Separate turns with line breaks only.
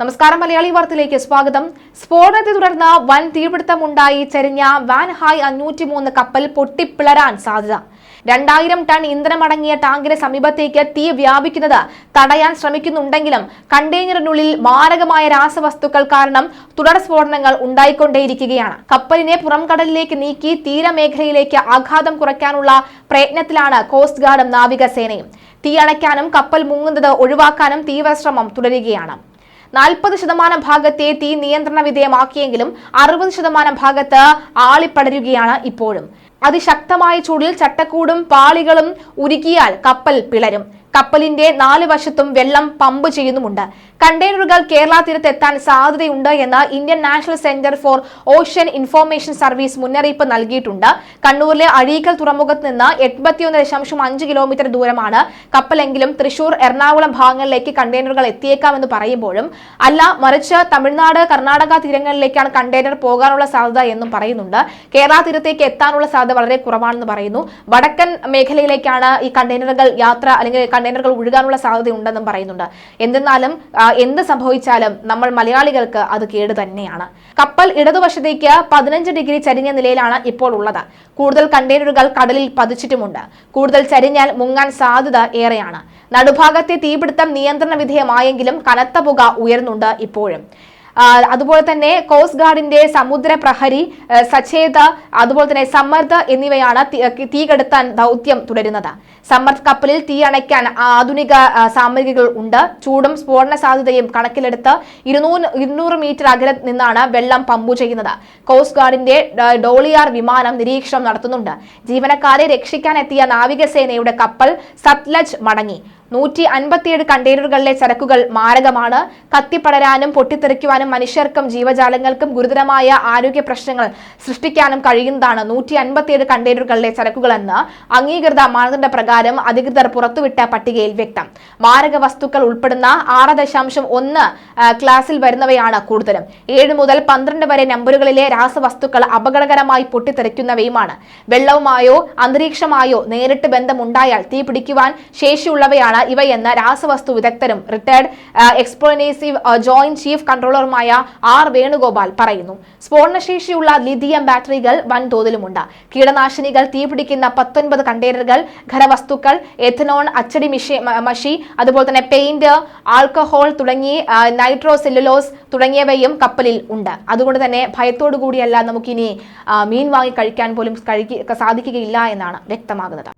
നമസ്കാരം മലയാളി വാർത്തയിലേക്ക് സ്വാഗതം. സ്ഫോടനത്തെ തുടർന്ന് വൻ തീപിടുത്തമുണ്ടായി. ചെരിഞ്ഞ വാൻ ഹായ് അഞ്ഞൂറ്റി മൂന്ന് കപ്പൽ പൊട്ടിപ്പിളരാൻ സാധ്യത. രണ്ടായിരം ടൺ ഇന്ധനമടങ്ങിയ ടാങ്കിന് സമീപത്തേക്ക് തീ വ്യാപിക്കുന്നത് തടയാൻ ശ്രമിക്കുന്നുണ്ടെങ്കിലും കണ്ടെയ്നറിനുള്ളിൽ മാരകമായ രാസവസ്തുക്കൾ കാരണം തുടർ സ്ഫോടനങ്ങൾ ഉണ്ടായിക്കൊണ്ടേയിരിക്കുകയാണ്. കപ്പലിനെ പുറംകടലിലേക്ക് നീക്കി തീരമേഖലയിലേക്ക് ആഘാതം കുറയ്ക്കാനുള്ള പ്രയത്നത്തിലാണ് കോസ്റ്റ് ഗാർഡും നാവികസേനയും. തീ അണയ്ക്കാനും കപ്പൽ മുങ്ങുന്നത് ഒഴിവാക്കാനും തീവ്രശ്രമം തുടരുകയാണ്. നാൽപ്പത് ശതമാനം ഭാഗത്തെ തീ നിയന്ത്രണ വിധേയമാക്കിയെങ്കിലും അറുപത് ശതമാനം ഭാഗത്ത് ആളിപ്പടരുകയാണ് ഇപ്പോഴും. അതിശക്തമായ ചൂടിൽ ചട്ടക്കൂടും പാളികളും ഉരുക്കിയാൽ കപ്പൽ പിളരും. കപ്പലിന്റെ നാല് വശത്തും വെള്ളം പമ്പ് ചെയ്യുന്നുമുണ്ട്. കണ്ടെയ്നറുകൾ കേരള തീരത്ത് എത്താൻ സാധ്യതയുണ്ട് എന്ന് Indian National Centre for Ocean Information Service മുന്നറിയിപ്പ് നൽകിയിട്ടുണ്ട്. കണ്ണൂരിലെ അഴീക്കൽ തുറമുഖത്ത് നിന്ന് എൺപത്തിയൊന്ന് ദശാംശം അഞ്ച് കിലോമീറ്റർ ദൂരമാണ് കപ്പലെങ്കിലും തൃശൂർ എറണാകുളം ഭാഗങ്ങളിലേക്ക് കണ്ടെയ്നറുകൾ എത്തിയേക്കാമെന്ന് പറയുമ്പോഴും അല്ല മറിച്ച് തമിഴ്നാട് കർണാടക തീരങ്ങളിലേക്കാണ് കണ്ടെയ്നർ പോകാനുള്ള സാധ്യത എന്നും പറയുന്നുണ്ട്. കേരള തീരത്തേക്ക് എത്താനുള്ള സാധ്യത വളരെ കുറവാണെന്ന് പറയുന്നു. വടക്കൻ മേഖലയിലേക്കാണ് ഈ കണ്ടെയ്നറുകൾ യാത്ര അല്ലെങ്കിൽ കണ്ടെയ്നറുകൾ ഒഴുകാനുള്ള സാധ്യത ഉണ്ടെന്നും പറയുന്നുണ്ട്. എന്തെന്നാലും എന്ത് സംഭവിച്ചാലും നമ്മൾ മലയാളികൾക്ക് അത് കേട് തന്നെയാണ്. കപ്പൽ ഇടതുവശത്തേക്ക് പതിനഞ്ച് ഡിഗ്രി ചരിഞ്ഞ നിലയിലാണ് ഇപ്പോൾ ഉള്ളത്. കൂടുതൽ കണ്ടെയ്നറുകൾ കടലിൽ പതിച്ചിട്ടുമുണ്ട്. കൂടുതൽ ചരിഞ്ഞാൽ മുങ്ങാൻ സാധ്യത ഏറെയാണ്. നടുഭാഗത്തെ തീപിടുത്തം നിയന്ത്രണ വിധേയമായെങ്കിലും കനത്ത പുക ഉയർന്നുണ്ട് ഇപ്പോഴും. അതുപോലെ തന്നെ കോസ്റ്റ് ഗാർഡിന്റെ സമുദ്ര പ്രഹരി സച്ചേത അതുപോലെ തന്നെ സമ്മർദ്ദ എന്നിവയാണ് തീ- കെടുത്താൻ ദൗത്യം തുടരുന്നത്. സമ്മർദ്ദ കപ്പലിൽ തീ അണയ്ക്കാൻ ആധുനിക സാമഗ്രികൾ ഉണ്ട്. ചൂടും സ്ഫോടന സാധ്യതയും കണക്കിലെടുത്ത് ഇരുന്നൂറ് ഇരുന്നൂറ് മീറ്റർ അകലെ നിന്നാണ് വെള്ളം പമ്പു ചെയ്യുന്നത്. കോസ്റ്റ് ഗാർഡിന്റെ ഡോളിയാർ വിമാനം നിരീക്ഷണം നടത്തുന്നുണ്ട്. ജീവനക്കാരെ രക്ഷിക്കാൻ എത്തിയ നാവികസേനയുടെ കപ്പൽ സത്ലജ് മടങ്ങി. നൂറ്റി അൻപത്തിയേഴ് കണ്ടെയ്നറുകളിലെ ചരക്കുകൾ മാരകമാണ്. കത്തിപ്പടരാനും പൊട്ടിത്തെറിക്കുവാനും മനുഷ്യർക്കും ജീവജാലങ്ങൾക്കും ഗുരുതരമായ ആരോഗ്യ പ്രശ്നങ്ങൾ സൃഷ്ടിക്കാനും കഴിയുന്നതാണ് നൂറ്റി അൻപത്തിയേഴ് കണ്ടെയ്നറുകളിലെ ചരക്കുകളെന്ന് അംഗീകൃത മാനദണ്ഡ പ്രകാരം അധികൃതർ പുറത്തുവിട്ട പട്ടികയിൽ വ്യക്തം. മാരക വസ്തുക്കൾ ഉൾപ്പെടുന്ന ആറ് ദശാംശം ഒന്ന് ക്ലാസിൽ വരുന്നവയാണ് കൂടുതലും. ഏഴ് മുതൽ പന്ത്രണ്ട് വരെ നമ്പറുകളിലെ രാസവസ്തുക്കൾ അപകടകരമായി പൊട്ടിത്തെറിക്കുന്നവയുമാണ്. വെള്ളവുമായോ അന്തരീക്ഷമായോ നേരിട്ട് ബന്ധമുണ്ടായാൽ തീ പിടിക്കുവാൻ ശേഷിയുള്ളവയാണ് ഇവയെന്ന് രാസവസ്തു വിദഗ്ധരും റിട്ടയർഡ് എക്സ്പ്ലോനേസീവ് ജോയിന്റ് ചീഫ് കൺട്രോളറുമായ ആർ വേണുഗോപാൽ പറയുന്നു. സ്ഫോടനശേഷിയുള്ള ലിഥിയം ബാറ്ററികൾ വൻതോതിലുമുണ്ട്. കീടനാശിനികൾ തീപിടിക്കുന്ന പത്തൊൻപത് കണ്ടെയ്നറുകൾ ഖരവസ്തുക്കൾ എഥനോൺ അച്ചടി മിഷി അതുപോലെ തന്നെ പെയിന്റ് ആൽക്കഹോൾ തുടങ്ങി നൈട്രോ സെല്ലുലോസ് തുടങ്ങിയവയും കപ്പലിൽ ഉണ്ട്. അതുകൊണ്ട് തന്നെ ഭയത്തോടു കൂടിയല്ല നമുക്കിനി മീൻ വാങ്ങി കഴിക്കാൻ പോലും കഴിക്കുക സാധിക്കുകയില്ല എന്നാണ് വ്യക്തമാകുന്നത്.